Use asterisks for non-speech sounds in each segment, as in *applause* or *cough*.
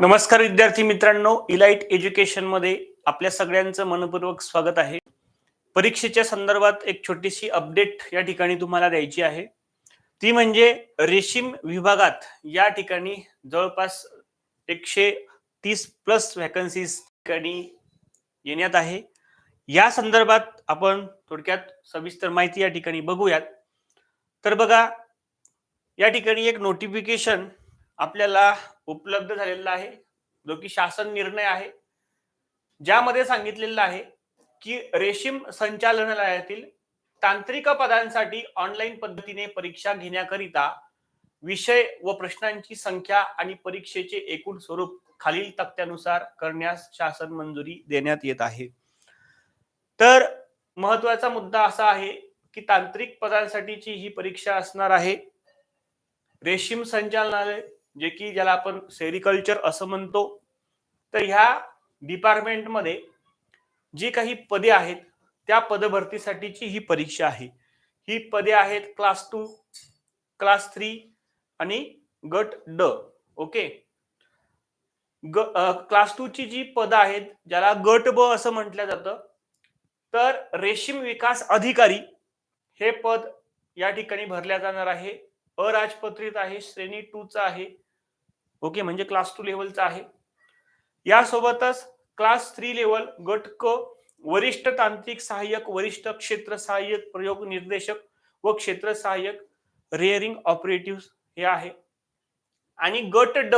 नमस्कार विद्यार्थी मित्रांनो इलाइट एज्युकेशनमध्ये आपल्या सगळ्यांचं मनपूर्वक स्वागत आहे. परीक्षेच्या संदर्भात एक छोटीशी अपडेट या ठिकाणी तुम्हाला द्यायची आहे. ती म्हणजे रेशीम विभागात या ठिकाणी जवळपास एकशे तीस प्लस व्हॅकन्सीज ठिकाणी येण्यात आहे. या संदर्भात आपण थोडक्यात सविस्तर माहिती या ठिकाणी बघूयात. तर बघा या ठिकाणी एक नोटिफिकेशन आपल्याला उपलब्ध झालेला आहे जो की शासन निर्णय आहे ज्यामध्ये सांगितलेलं आहे की रेशीम संचालनालयातील तांत्रिक पदांसाठी ऑनलाईन पद्धतीने परीक्षा घेण्याकरिता विषय व प्रश्नांची संख्या आणि परीक्षेचे एकूण स्वरूप खालील तक्त्यानुसार करण्यास शासन मंजुरी देण्यात येत आहे. तर महत्त्वाचा मुद्दा असा आहे की तांत्रिक पदांसाठीची ही परीक्षा असणार आहे. रेशीम संचालनालय जे की ज्याला आपण सेरिकल्चर असं म्हणतो तर ह्या डिपार्टमेंटमध्ये जी काही पदे आहेत त्या पदभरतीसाठीची ही परीक्षा आहे. ही पदे आहेत क्लास टू क्लास थ्री आणि गट ड ओके ग क्लास टू ची जी पदं आहेत ज्याला गट ब असं म्हटलं जातं तर रेशीम विकास अधिकारी हे पद या ठिकाणी भरल्या जाणार आहे. अराजपत्रित आहे श्रेणी टू चा आहे. ओके म्हणजे क्लास टू लेवलचा आहे. यासोबतच क्लास थ्री लेवल गट क वरिष्ठ तांत्रिक सहाय्यक वरिष्ठ क्षेत्र सहाय्यक प्रयोग निर्देशक व क्षेत्र सहाय्यक रेअरिंग ऑपरेटिव्ह हे आहे. आणि गट ड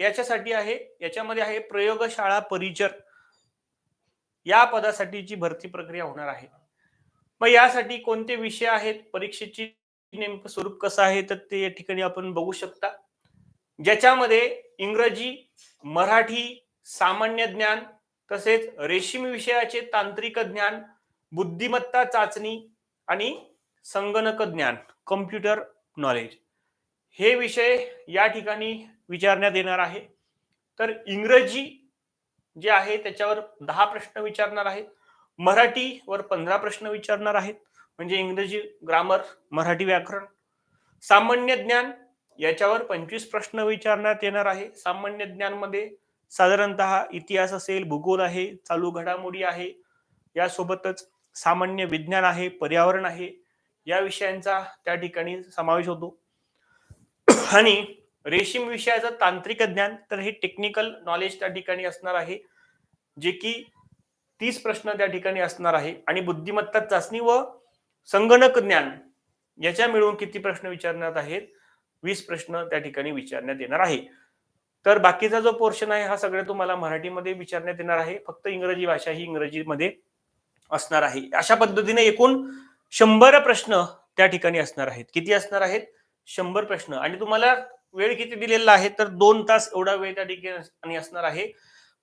याच्यासाठी आहे याच्यामध्ये आहे प्रयोगशाळा परिचर. या पदासाठीची भरती प्रक्रिया होणार आहे. मग यासाठी कोणते विषय आहेत? परीक्षेची नेमकं स्वरूप कसं आहे तर ते या ठिकाणी आपण बघू शकता. ज्याच्यामध्ये इंग्रजी मराठी सामान्य ज्ञान तसेच रेशीम विषयाचे तांत्रिक ज्ञान बुद्धिमत्ता चाचणी आणि संगणक ज्ञान कम्प्युटर नॉलेज हे विषय या ठिकाणी विचारण्यात येणार आहे. तर इंग्रजी जे आहे त्याच्यावर दहा प्रश्न विचारणार आहेत. मराठीवर पंधरा प्रश्न विचारणार आहेत. म्हणजे इंग्रजी ग्रामर मराठी व्याकरण सामान्य ज्ञान याच्यावर पंचवीस प्रश्न विचारण्यात येणार आहे. सामान्य ज्ञानमध्ये साधारणत साधारणतः इतिहास असेल भूगोल आहे चालू घडामोडी आहे यासोबतच सामान्य विज्ञान आहे पर्यावरण आहे या विषयांचा त्या ठिकाणी समावेश होतो. आणि रेशीम विषयाचं तांत्रिक ज्ञान तर हे टेक्निकल नॉलेज त्या ठिकाणी असणार आहे जे की तीस प्रश्न त्या ठिकाणी असणार आहे. आणि बुद्धिमत्ता चाचणी व संगणक ज्ञान याच्या मिळून किती प्रश्न विचारण्यात आहेत? वीस प्रश्न त्या ठिकाणी विचारण्यात येणार आहे. तर बाकीचा जो पोर्शन आहे हा सगळं तुम्हाला मराठीमध्ये विचारण्यात येणार आहे. फक्त इंग्रजी भाषा ही इंग्रजीमध्ये असणार आहे. अशा पद्धतीने एकूण शंभर प्रश्न त्या ठिकाणी असणार आहेत. किती असणार आहेत? शंभर प्रश्न. आणि तुम्हाला वेळ किती दिलेला आहे? तर दोन तास एवढा वेळ त्या ठिकाणी असणार आहे.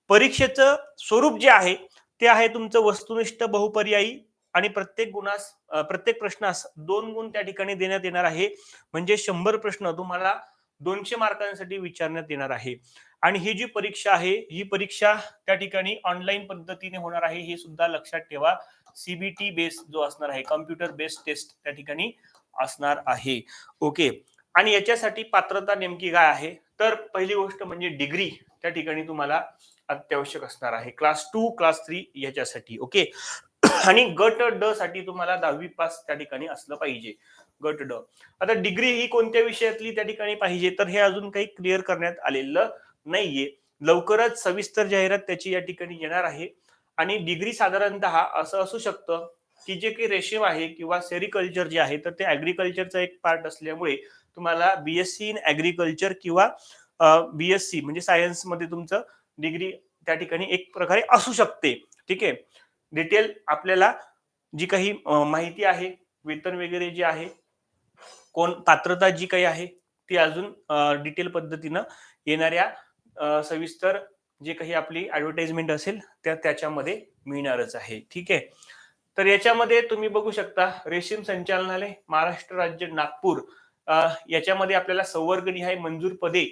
परीक्षेचं स्वरूप जे आहे ते आहे तुमचं वस्तुनिष्ठ बहुपर्यायी आणि प्रत्येक गुणास प्रत्येक प्रश्नास दोन गुण त्या ठिकाणी देण्यात येणार आहे. म्हणजे शंभर प्रश्न तुम्हाला दोनशे मार्कांसाठी विचारण्यात येणार आहे. आणि ही जी परीक्षा आहे ही परीक्षा त्या ठिकाणी ऑनलाईन पद्धतीने होणार आहे हे सुद्धा लक्षात ठेवा. सीबीटी बेस जो असणार आहे कम्प्युटर बेस्ड टेस्ट त्या ठिकाणी असणार आहे. ओके आणि याच्यासाठी पात्रता नेमकी काय आहे? तर पहिली गोष्ट म्हणजे डिग्री त्या ठिकाणी तुम्हाला अत्यावश्यक असणार आहे. क्लास टू क्लास थ्री याच्यासाठी. ओके आणि गट ड साठी तुम्हाला दहावी पास त्या ठिकाणी असलं पाहिजे. गट ड. आता डिग्री ही कोणत्या विषयातली त्या ठिकाणी पाहिजे? तर हे अजून काही क्लिअर करण्यात आलेलं नाहीये. लवकरच सविस्तर जाहिरात त्याची या ठिकाणी येणार आहे. आणि डिग्री साधारणतः असं असू शकतं की जे काही रेशीम आहे किंवा सेरिकल्चर जे आहे तर ते ऍग्रिकल्चरचा एक पार्ट असल्यामुळे तुम्हाला बीएससी इन ऍग्रिकल्चर किंवा बीएससी म्हणजे सायन्समध्ये तुमचं डिग्री त्या ठिकाणी एक प्रकारे असू शकते. ठीक आहे? डिटेल आपल्याला जी काही माहिती आहे वेतन वगैरे जे आहे कोण पात्रता जी काही आहे ती अजून डिटेल पद्धतीनं येणाऱ्या सविस्तर जे काही आपली ऍडव्हर्टाइजमेंट असेल त्या त्याच्यामध्ये मिळणारच आहे. ठीक आहे? तर याच्यामध्ये तुम्ही बघू शकता रेशीम संचालनालय महाराष्ट्र राज्य नागपूर याच्यामध्ये आपल्याला संवर्गणी आहे मंजूर पदे.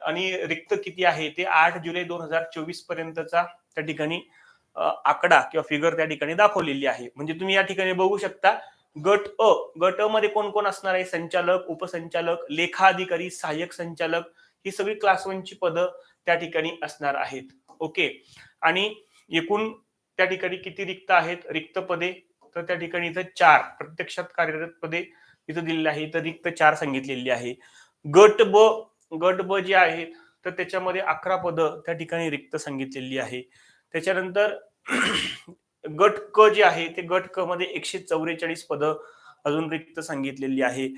आणि रिक्त किती आहे ते आठ जुलै दोन हजार चोवीस पर्यंतचा त्या ठिकाणी आकडा किंवा फिगर त्या ठिकाणी दाखवलेली आहे. म्हणजे तुम्ही या ठिकाणी बघू शकता गट अ गट अ मध्ये कोण कोण असणार आहे? संचालक उपसंचालक लेखा अधिकारी सहाय्यक संचालक ही सगळी क्लास वनची पदं त्या ठिकाणी असणार आहेत. ओके आणि एकूण त्या ठिकाणी किती रिक्त आहेत? रिक्त पदे तर त्या ठिकाणी इथं चार प्रत्यक्षात कार्यरत पदे इथं दिलेली आहे इथं रिक्त चार सांगितलेली आहे. गट ब गट ब जे आहेत तर त्याच्यामध्ये अकरा पदं त्या ठिकाणी रिक्त सांगितलेली आहे. त्याच्यानंतर *clears throat* गट क जे आहे ते गट क मध्ये एकशे चौवेचाळीस पदं अजून रिक्त सांगितलेली आहे.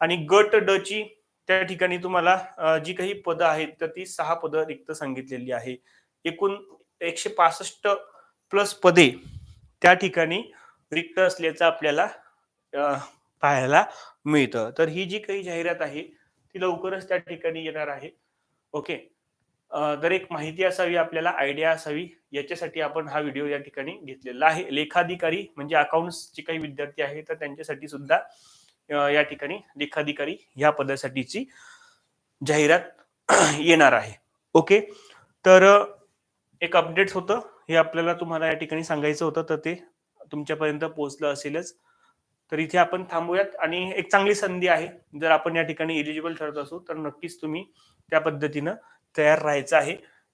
आणि गट ड ची त्या ठिकाणी तुम्हाला जी काही पदं आहेत तर ती सहा पदं रिक्त सांगितलेली आहे. एकूण एकशे पासष्ट प्लस पदे त्या ठिकाणी रिक्त असल्याचं आपल्याला पाहायला मिळतं. तर ही जी काही जाहिरात आहे ती लवकरच त्या ठिकाणी येणार आहे. ओके? जर एक माहिती असावी आपल्याला आयडिया असावी याच्यासाठी आपण हा व्हिडिओ या ठिकाणी घेतलेला आहे. लेखाधिकारी म्हणजे अकाउंट्सचे काही विद्यार्थी आहे तर त्यांच्यासाठी सुद्धा या ठिकाणी लेखाधिकारी या पदासाठीची जाहिरात *clears throat* येणार आहे. ओके तर एक अपडेट होतं. हे आपल्याला तुम्हाला या ठिकाणी सांगायचं होतं तर ते तुमच्यापर्यंत पोहोचलं असेलच. तर इथे आपण थांबूयात आणि एक चांगली संधी आहे. जर आपण या ठिकाणी एलिजिबल ठरत असू तर नक्कीच तुम्ही त्या पद्धतीनं तयार राहायचं आहे.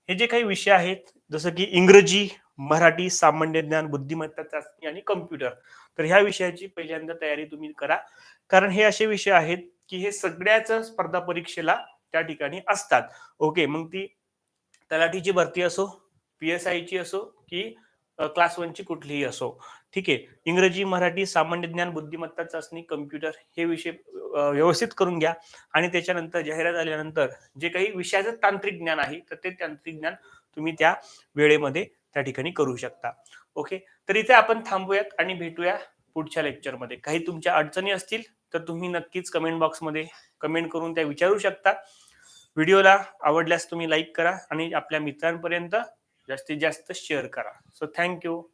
हे जे काही विषय आहेत जसं की इंग्रजी मराठी सामान्य ज्ञान बुद्धिमत्ता चाचणी आणि कम्प्युटर तर ह्या विषयाची पहिल्यांदा तयारी तुम्ही करा. कारण हे असे विषय आहेत की हे सगळ्याच स्पर्धा परीक्षेला त्या ठिकाणी असतात. ओके मग ती तलाठीची भरती असो पी एस आयची असो की क्लास वनची कुठलीही असो. ठीक आहे? इंग्रजी मराठी सामान्य ज्ञान बुद्धिमत्ता चाचणी कम्प्युटर हे विषय व्यवस्थित करून घ्या. आणि त्याच्यानंतर जाहिरात आल्यानंतर जे काही विषयाचं तांत्रिक ज्ञान आहे तर ते तांत्रिक ज्ञान तुम्ही त्या वेळेमध्ये त्या ठिकाणी करू शकता. ओके तर इथे आपण थांबूयात आणि भेटूया पुढच्या लेक्चरमध्ये काही तुमच्या अडचणी असतील तर तुम्ही नक्कीच कमेंट बॉक्समध्ये कमेंट करून त्या विचारू शकता. व्हिडिओला आवडल्यास तुम्ही लाईक करा आणि आपल्या मित्रांपर्यंत जास्तीत जास्त शेअर करा. So thank you